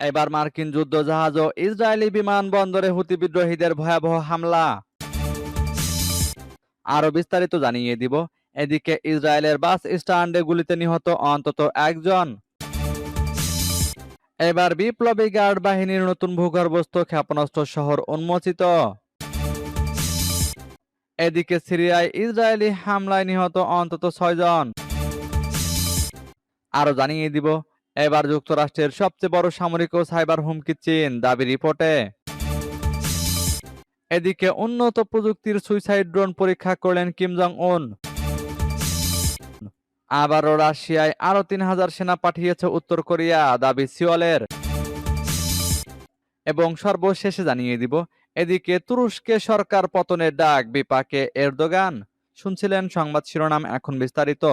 এবার মার্কিন যুদ্ধজাহাজ ও ইসরায়েলি বিমানবন্দরে হুতি বিদ্রোহীদের ভয়াবহ হামলা। আরও বিস্তারিত জানিয়ে দিব। এদিকে ইসরায়েলের বাস স্ট্যান্ডে গুলিতে নিহত অন্তত একজন। এবার বিপ্লবী গার্ড বাহিনীর নতুন ভূগর্ভস্থ ক্ষেপণাস্ত্র শহর উন্মোচিত। এদিকে সিরিয়ায় ইসরায়েলি হামলায় নিহত অন্তত ছয়জন। আরও জানিয়ে দিব এবার যুক্তরাষ্ট্রের সবচেয়ে বড় সামরিক ও সাইবার হুমকি চীন দাবি রিপোর্টে। এদিকে উন্নত প্রযুক্তির সুইসাইড ড্রোন পরীক্ষা করলেন কিম জং উন আবারও রাশিয়ায় আরও তিন হাজার সেনা পাঠিয়েছে উত্তর কোরিয়া, দাবি সিওলের। এবং সর্বশেষে জানিয়ে দিব, এদিকে তুরস্কে সরকার পতনের ডাক, বিপাকে এরদোগান। শুনছিলেন সংবাদ শিরোনাম এখন বিস্তারিত।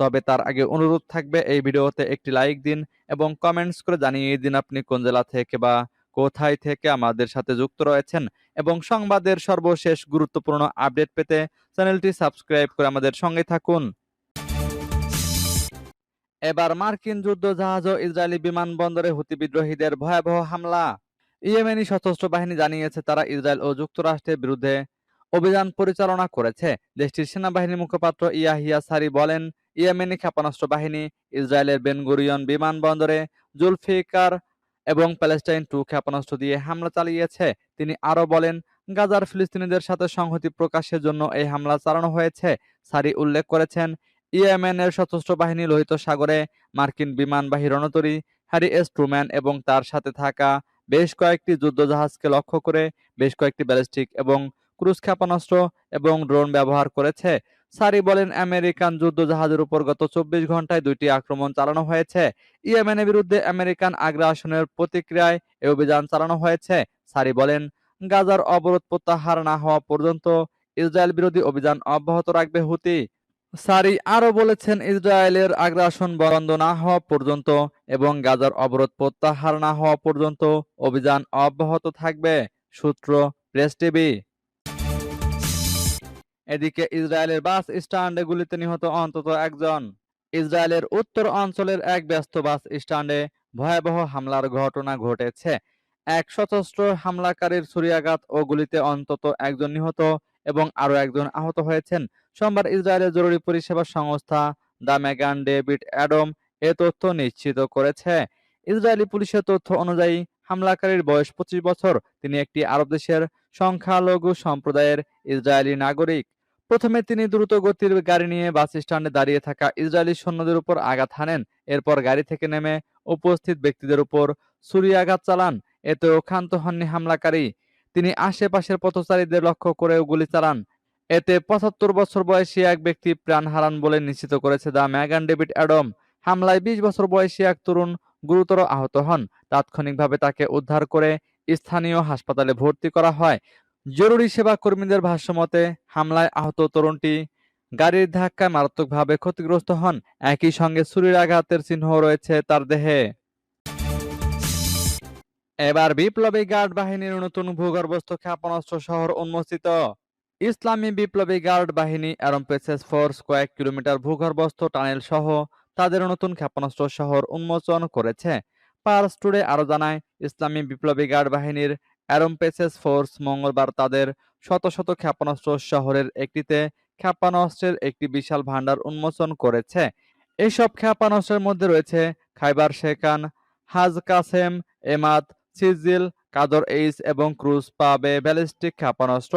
তবে তার আগে অনুরোধ থাকবে এই ভিডিওতে একটি লাইক দিন এবং কমেন্টস করে জানিয়ে দিন আপনি কোন জেলা থেকে বা কোথায় থেকে আমাদের সাথে যুক্ত রয়েছেন এবং সংবাদের সর্বশেষ গুরুত্বপূর্ণ আপডেট পেতে চ্যানেলটি সাবস্ক্রাইব করে আমাদের সঙ্গে থাকুন। এবার মার্কিন যুদ্ধজাহাজ ও ইসরায়েলি বিমানবন্দরে হুতি বিদ্রোহীদের ভয়াবহ হামলা। ইয়েমেনি সশস্ত্র বাহিনী জানিয়েছে তারা ইসরায়েল ও যুক্তরাষ্ট্রের বিরুদ্ধে অভিযান পরিচালনা করেছে। দেশটির সেনাবাহিনীর মুখপাত্র ইয়াহিয়া সারি বলেন ইয়েমেনি ক্ষেপণাস্ত্র বাহিনী, ইসরায়েলের বেনগুরিয়ন বিমানবন্দরে জুলফিকার এবং প্যালেস্টাইন টু ক্ষেপণাস্ত্র দিয়ে হামলা চালিয়েছে। তিনি আরও বলেন, গাজার ফিলিস্তিনিদের সাথে সংহতি প্রকাশের জন্য এই হামলা চালানো হয়েছে। সারি উল্লেখ করেছেন, ইয়েমেনের সশস্ত্র বাহিনী লোহিত সাগরে মার্কিন বিমানবাহী রণতরী, হ্যারি এস ট্রুম্যান এবং তার সাথে থাকা বেশ কয়েকটি যুদ্ধজাহাজকে লক্ষ্য করে বেশ কয়েকটি ব্যালিস্টিক এবং ক্রুজ ক্ষেপণাস্ত্র এবং ড্রোন ব্যবহার করেছে। সারি বলেন, আমেরিকান যুদ্ধ যুদ্ধজাহাজের উপর গত চব্বিশ ঘন্টায় দুইটি আক্রমণ চালানো হয়েছে। ইয়েমেনের বিরুদ্ধে আমেরিকান আগ্রাসনের প্রতিক্রিয়ায় এ অভিযান চালানো হয়েছে। সারি বলেন, গাজার অবরোধ প্রত্যাহার না হওয়া পর্যন্ত ইসরায়েল বিরোধী অভিযান অব্যাহত রাখবে হুতি। সারি আরও বলেছেন, ইসরায়েলের আগ্রাসন বন্ধ না হওয়া পর্যন্ত এবং গাজার অবরোধ প্রত্যাহার না হওয়া পর্যন্ত অভিযান অব্যাহত থাকবে। সূত্র, প্রেস টিভি। এদিকে ইসরায়েলের বাস স্ট্যান্ডে গুলিতে নিহত অন্তত একজন। ইসরায়েলের উত্তর অঞ্চলের এক ব্যস্ত বাস স্ট্যান্ডে ভয়াবহ হামলার ঘটনা ঘটেছে। এক সশস্ত্র হামলাকারীর ছুরিয়াঘাত ও গুলিতে অন্তত একজন নিহত এবং আরও একজন আহত হয়েছেন। সোমবার ইসরায়েলের জরুরি পরিষেবা সংস্থা দ্য মেগান ডেভিড অ্যাডম এ তথ্য নিশ্চিত করেছে। ইসরায়েলি পুলিশের তথ্য অনুযায়ী, হামলাকারীর বয়স পঁচিশ বছর। তিনি একটি আরব দেশের সংখ্যালঘু সম্প্রদায়ের ইসরায়েলি নাগরিক। প্রথমে তিনি দ্রুত গতির গাড়ি নিয়ে বাস স্ট্যান্ডে দাঁড়িয়ে থাকা ইসরায়েলি সৈন্যদের উপর আঘাত হানেন। এরপর গাড়ি থেকে নেমে উপস্থিত ব্যক্তিদের উপর ছুরিয়াঘাত চালান। এতেও ক্ষান্ত হননি হামলাকারী। তিনি আশেপাশের পথচারীদের লক্ষ্য করেও গুলি চালান। এতে পঁচাত্তর বছর বয়সী এক ব্যক্তি প্রাণ হারান বলে নিশ্চিত করেছে দ্য ম্যাগান ডেভিড অ্যাডম। হামলায় বিশ বছর বয়সী এক তরুণ গুরুতর আহত হন। তাৎক্ষণিকভাবে তাকে উদ্ধার করে স্থানীয় হাসপাতালে ভর্তি করা হয়। জরুরি সেবা কর্মীদের ভাষ্যমতে, হামলায় আহত তরুণটি গাড়ির ধাক্কায় মারাত্মকভাবে ক্ষতিগ্রস্ত হন। একই সঙ্গে ছুরির আঘাতের চিহ্ন রয়েছে তার দেহে। এবার বিপ্লবী গার্ড বাহিনীর নতুন ভূগর্ভস্থ ক্ষেপণাস্ত্র শহর উন্মোচিত। ইসলামী বিপ্লবী গার্ড বাহিনী অ্যারোম্পেসেস ফোর্স কয়েক কিলোমিটার ভূগর্ভস্থ টানেল সহ তাদের নতুন ক্ষেপণাস্ত্র শহর উন্মোচন করেছে। পার্স টুডে আরও জানায়, ইসলামী বিপ্লবী গার্ড বাহিনীর অ্যারোম্পেসেস ফোর্স, মঙ্গলবার তাদের শত শত ক্ষেপণাস্ত্র শহরের একটিতে ক্ষেপণাস্ত্রের একটি বিশাল ভান্ডার উন্মোচন করেছে। এইসব ক্ষেপণাস্ত্রের মধ্যে রয়েছে Kheibar Shekan, Haj Qasem Emad Sejjil, Qadr H এবং ক্রুজ পাবে ব্যালিস্টিক ক্ষেপণাস্ত্র।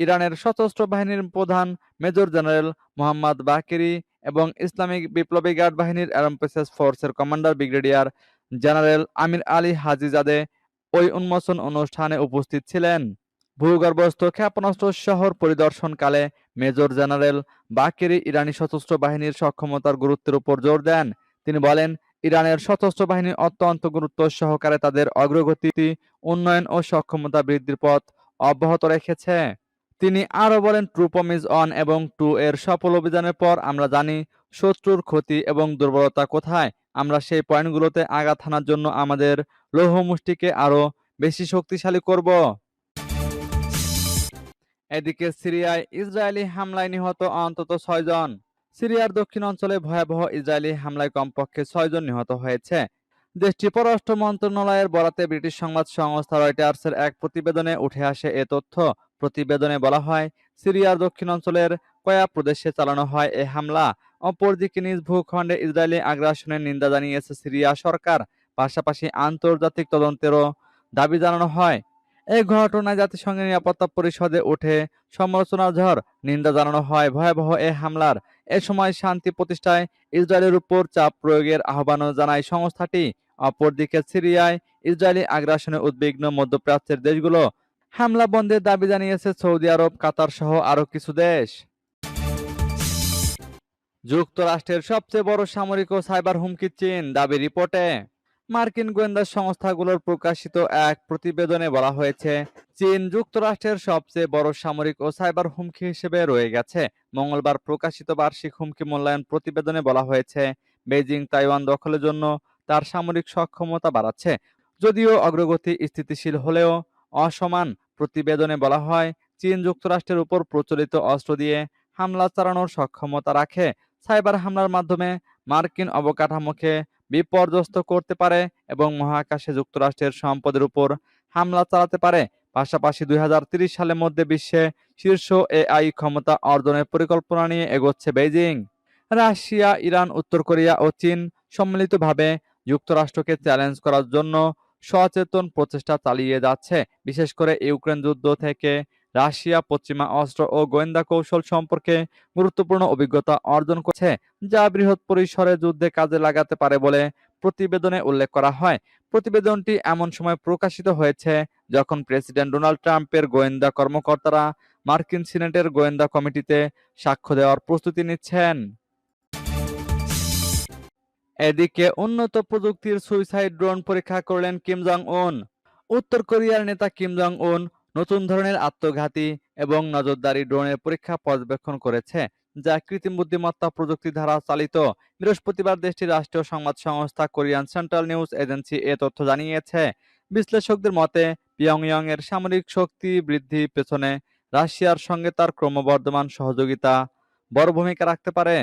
ইরানের সশস্ত্র বাহিনীর প্রধান মেজর জেনারেল মোহাম্মদ বাকেরি এবং ইসলামিক বিপ্লবী গার্ড বাহিনীর অ্যারোম্পেসেস ফোর্সের commander brigadier general Amir Ali Hajizadeh ওই উন্মোচন অনুষ্ঠানে উপস্থিত ছিলেন। ভূগর্ভস্থ ক্ষেপণাস্ত্র শহর পরিদর্শনকালে মেজর জেনারেল বাকেরি ইরানি সশস্ত্র বাহিনীর সক্ষমতার গুরুত্বের উপর জোর দেন। তিনি বলেন, ইরানের সশস্ত্র বাহিনী অত্যন্ত গুরুত্ব সহকারে তাদের অগ্রগতি উন্নয়ন ও সক্ষমতা বৃদ্ধির পথ অব্যাহত রেখেছে। তিনি আরও বলেন ট্রুপমিজ অন এবং টু এর সফল অভিযানের পর আমরা জানি শত্রুর ক্ষতি এবং দুর্বলতা কোথায়। আমরা সেই পয়েন্টগুলোতে আঘাত হানার জন্য আমাদের লৌহ মুষ্টিকে আরও বেশি শক্তিশালী করব। এদিকে সিরিয়ায় ইসরায়েলি হামলায় নিহত অন্তত ছয়জন সিরিয়ার দক্ষিণ অঞ্চলে ভয়াবহ ইসরায়েলি হামলায় কমপক্ষে ছয়জন নিহত হয়েছে। দেশটির পররাষ্ট্র মন্ত্রণালয়ের বরাতে ব্রিটিশ সংবাদ সংস্থা রয়টার্সের এক প্রতিবেদনে উঠে আসে এ তথ্য। প্রতিবেদনে বলা হয়, সিরিয়ার দক্ষিণ অঞ্চলের কয়া প্রদেশে চালানো হয় এ হামলা। অপরদিকে নিজ ভূখণ্ডে ইসরায়েলি আগ্রাসনের নিন্দা জানিয়েছে সিরিয়া সরকার। পাশাপাশি আন্তর্জাতিক তদন্তেরও দাবি জানানো হয়। এই ঘটনায় জাতিসংঘের নিরাপত্তা পরিষদে উঠে সমালোচনার ঝড় নিন্দা জানানো হয়। ভয়াবহ এ হামলার এ সময় শান্তি প্রতিষ্ঠায় ইসরায়েলের উপর চাপ প্রয়োগের আহ্বানও জানায় সংস্থাটি। অপরদিকে সিরিয়ায় ইসরায়েলি আগ্রাসনে উদ্বিগ্ন মধ্যপ্রাচ্যের দেশগুলো হামলা বন্ধের দাবি জানিয়েছে সৌদি আরব, কাতার সহ আরও কিছু দেশ। যুক্তরাষ্ট্রের সবচেয়ে বড় সামরিক ও সাইবার হুমকি চীন দাবি রিপোর্টে মার্কিন গোয়েন্দা সংস্থাগুলোর প্রকাশিত এক প্রতিবেদনে বলা হয়েছে, চীন যুক্তরাষ্ট্রের সবচেয়ে বড় সামরিক ও সাইবার হুমকি হিসেবে রয়ে গেছে। মঙ্গলবার প্রকাশিত বার্ষিক হুমকি মূল্যায়ন প্রতিবেদনে বলা হয়েছে বেজিং তাইওয়ান দখলের জন্য তার সামরিক সক্ষমতা বাড়াচ্ছে। যদিও অগ্রগতি স্থিতিশীল হলেও অসমান, প্রতিবেদনে বলা হয়, চীন যুক্তরাষ্ট্রের উপর প্রচলিত অস্ত্র দিয়ে হামলা চালানোর সক্ষমতা রাখে। সাইবার হামলার মাধ্যমে মার্কিন অবকাঠামোকে বিপর্যস্ত করতে পারে এবং মহাকাশে যুক্তরাষ্ট্রের সম্পদের উপর হামলা চালাতে পারে। পাশাপাশি দুই সালের মধ্যে বিশ্বে শীর্ষ এআই ক্ষমতা অর্জনের পরিকল্পনা নিয়ে এগোচ্ছে বেইজিং। রাশিয়া, ইরান, উত্তর কোরিয়া ও চীন সম্মিলিতভাবে যুক্তরাষ্ট্রকে চ্যালেঞ্জ করার জন্য সচেতন প্রচেষ্টা চালিয়ে যাচ্ছে। বিশেষ করে ইউক্রেন যুদ্ধ থেকে রাশিয়া, পশ্চিমা অস্ত্র ও গোয়েন্দা কৌশল সম্পর্কে গুরুত্বপূর্ণ অভিজ্ঞতা অর্জন করেছে, যা বৃহৎ পরিসরে যুদ্ধে কাজে লাগাতে পারে বলে প্রতিবেদনে উল্লেখ করা হয়। প্রতিবেদনটি এমন সময় প্রকাশিত হয়েছে যখন প্রেসিডেন্ট ডোনাল্ড ট্রাম্পের গোয়েন্দা কর্মকর্তারা মার্কিন সিনেটের গোয়েন্দা কমিটিতে সাক্ষ্য দেওয়ার প্রস্তুতি নিচ্ছেন। এদিকে উন্নত প্রযুক্তির সুইসাইড ড্রোন পরীক্ষা করলেন কিম জং উন উত্তর কোরিয়ার নেতা কিম জং উন নতুন ধরনের আত্মঘাতী এবং নজরদারি ড্রোনের পরীক্ষা পর্যবেক্ষণ করেছে, যা কৃত্রিম বুদ্ধিমত্তা প্রযুক্তি দ্বারা চালিত। বৃহস্পতিবার দেশটির রাষ্ট্রীয় সংবাদ সংস্থা কোরিয়ান সেন্ট্রাল নিউজ এজেন্সি এ তথ্য জানিয়েছে। বিশ্লেষকদের মতে পিয়ংইয়ং এর সামরিক শক্তি বৃদ্ধি পেছনে রাশিয়ার সঙ্গে তার ক্রমবর্ধমান সহযোগিতা বড় ভূমিকা রাখতে পারে।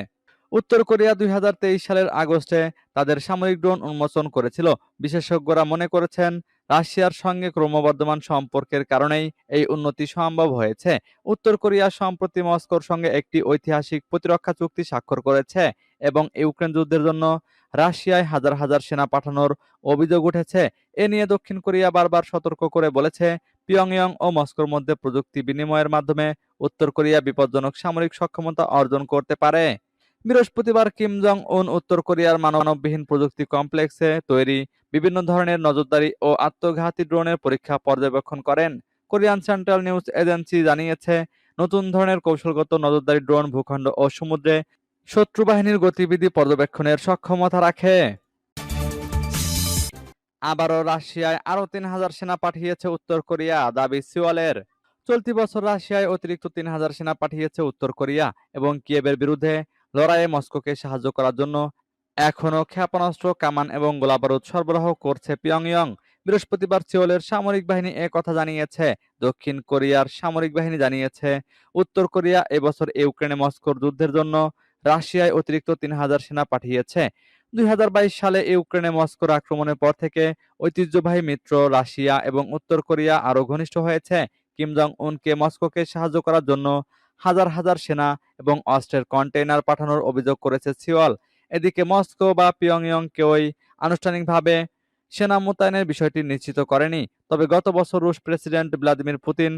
উত্তর কোরিয়া দুই হাজার তেইশ সালের আগস্টে তাদের সামরিক ড্রোন উন্মোচন করেছিল। বিশেষজ্ঞরা মনে করেছেন রাশিয়ার সঙ্গে ক্রমবর্ধমান সম্পর্কের কারণেই এই উন্নতি সম্ভব হয়েছে। উত্তর কোরিয়া সম্প্রতি মস্কোর সঙ্গে একটি ঐতিহাসিক প্রতিরক্ষা চুক্তি স্বাক্ষর করেছে এবং ইউক্রেন যুদ্ধের জন্য রাশিয়ায় হাজার হাজার সেনা পাঠানোর অভিযোগ উঠেছে। এ নিয়ে দক্ষিণ কোরিয়া বারবার সতর্ক করে বলেছে, পিয়ংইয়ং ও মস্কোর মধ্যে প্রযুক্তি বিনিময়ের মাধ্যমে উত্তর কোরিয়া বিপজ্জনক সামরিক সক্ষমতা অর্জন করতে পারে। বৃহস্পতিবার কিম জং উন উত্তর কোরিয়ার মানববিহীন প্রযুক্তি কমপ্লেক্সে তৈরি বিভিন্ন ধরনের নজরদারি ও আত্মঘাতী ড্রোনের পরীক্ষা পর্যবেক্ষণ করেন। কোরিয়ান সেন্ট্রাল নিউজ এজেন্সি জানিয়েছে, নতুন ধরনের কৌশলগত নজরদারি ড্রোন, ভূখণ্ড ও সমুদ্রে শত্রু বাহিনীর গতিবিধি পর্যবেক্ষণের সক্ষমতা রাখে। আবারও রাশিয়ায় আরও তিন হাজার সেনা পাঠিয়েছে উত্তর কোরিয়া, দাবি সিওয়ালের চলতি বছর রাশিয়ায় অতিরিক্ত তিন হাজার সেনা পাঠিয়েছে উত্তর কোরিয়া এবং কিয়েবের বিরুদ্ধে লড়াইয়ে মস্কোকে সাহায্য করার জন্য এখনও ক্ষেপণাস্ত্র, কামান এবং গোলাবারুদ সরবরাহ করছে পিয়ংইয়ং। বৃহস্পতিবার সিওলের সামরিক বাহিনী এ কথা জানিয়েছে। দক্ষিণ কোরিয়ার সামরিক বাহিনী জানিয়েছে, উত্তর কোরিয়া এবছর ইউক্রেনে মস্কোর যুদ্ধের জন্য রাশিয়ায় অতিরিক্ত তিন হাজার সেনা পাঠিয়েছে। দুই হাজার বাইশ সালে ইউক্রেনে মস্কোর আক্রমণের পর থেকে ঐতিহ্যবাহী মিত্র রাশিয়া এবং উত্তর কোরিয়া আরও ঘনিষ্ঠ হয়েছে। কিম জং উনকে মস্কোকে সাহায্য করার জন্য হাজার হাজার সেনা এবং অস্ত্রের কন্টেইনার পাঠানোর অভিযোগ করেছে সিওল এদিকে মস্কো বা পিয়ংইয়ং কেউই আনুষ্ঠানিকভাবে সেনা মোতায়েনের বিষয়টি নিশ্চিত করেনি। তবে গত বছর রুশ প্রেসিডেন্ট ভ্লাদিমির পুতিন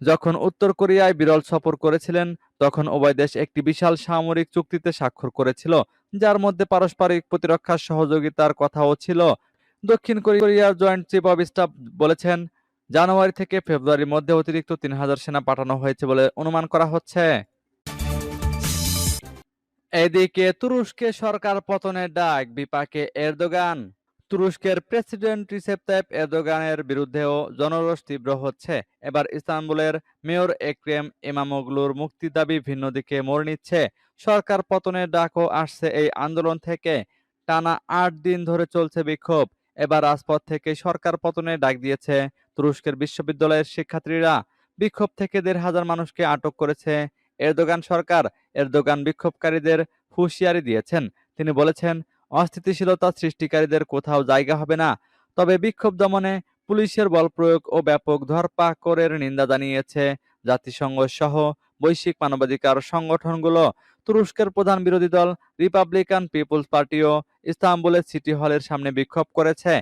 যখন উত্তর কোরিয়ায় বিরল সফর করেছিলেন, তখন উভয় দেশ একটি বিশাল সামরিক চুক্তিতে স্বাক্ষর করেছিল, যার মধ্যে পারস্পরিক প্রতিরক্ষার সহযোগিতার কথাও ছিল। দক্ষিণ কোরিয়ার জয়েন্ট চিফ অব স্টাফ বলেছেন জানুয়ারি থেকে ফেব্রুয়ারির মধ্যে অতিরিক্ত তিন হাজার সেনা পাঠানো হয়েছে বলে অনুমান করা হচ্ছে। এদিকে তুরস্কে সরকার পতনের ডাক, বিপাকে এরদোগান। তুরস্কের প্রেসিডেন্ট রিসেপ তাইপ এরদোগানের বিরুদ্ধেও জনরোষ তীব্র হচ্ছে। এবার ইস্তানবুলের মেয়র একরেম ইমামোগলুর মুক্তি দাবি ভিন্ন দিকে মোড় নিচ্ছে। সরকার পতনের ডাকও আসছে এই আন্দোলন থেকে। টানা আট দিন ধরে চলছে বিক্ষোভ। এবার রাজপথ থেকে সরকার পতনের ডাক দিয়েছে তুরস্কের বিশ্ববিদ্যালয়ের শিক্ষার্থীরা বিক্ষোভ থেকে দেড় হাজার মানুষকে আটক করেছে। এরদোগান সরকার এরদোগান বিক্ষোভকারীদের হুঁশিয়ারি দিয়েছেন। তিনি বলেছেন, অস্থিতিশীলতা সৃষ্টিকারীদের কোথাও জায়গা হবে না। তবে বিক্ষোভ দমনে পুলিশের বল প্রয়োগ ও ব্যাপক ধরপাকড়ের নিন্দা জানিয়েছে জাতিসংঘ সহ বৈশ্বিক মানবাধিকার সংগঠনগুলো। তুরস্কের প্রধান বিরোধী দল রিপাবলিকান পিপলস পার্টিও ইস্তাম্বুলের সিটি হলের সামনে বিক্ষোভ করেছে।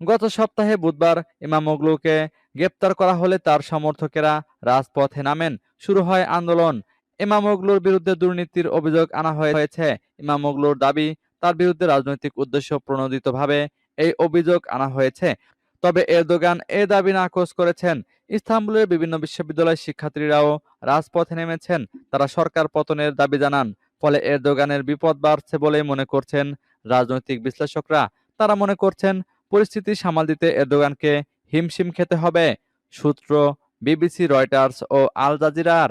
গত সপ্তাহে বুধবার ইমামোগলুকে গ্রেপ্তার করা হলে তার সমর্থকেরা রাজপথে নামেন। শুরু হয় আন্দোলন। ইমামোগলুর বিরুদ্ধে দুর্নীতির অভিযোগ আনা হয়েছে। ইমামোগলুর দাবি, তার বিরুদ্ধে রাজনৈতিক উদ্দেশ্য প্রণোদিতভাবে এই অভিযোগ আনা হয়েছে। তবে এরদোগান এ দাবি নাকচ করেছেন। ইস্তাম্বুলের বিভিন্ন বিশ্ববিদ্যালয়ের শিক্ষার্থীরাও রাজপথে নেমেছেন। তারা সরকার পতনের দাবি জানান। ফলে এরদোগানের বিপদ বাড়ছে বলেই মনে করছেন রাজনৈতিক বিশ্লেষকরা। তারা মনে করছেন পরিস্থিতি সামাল দিতে এরদোগানকে হিমশিম খেতে হবে সূত্র বিবিসি রয়টার্স ও আল জাজিরার।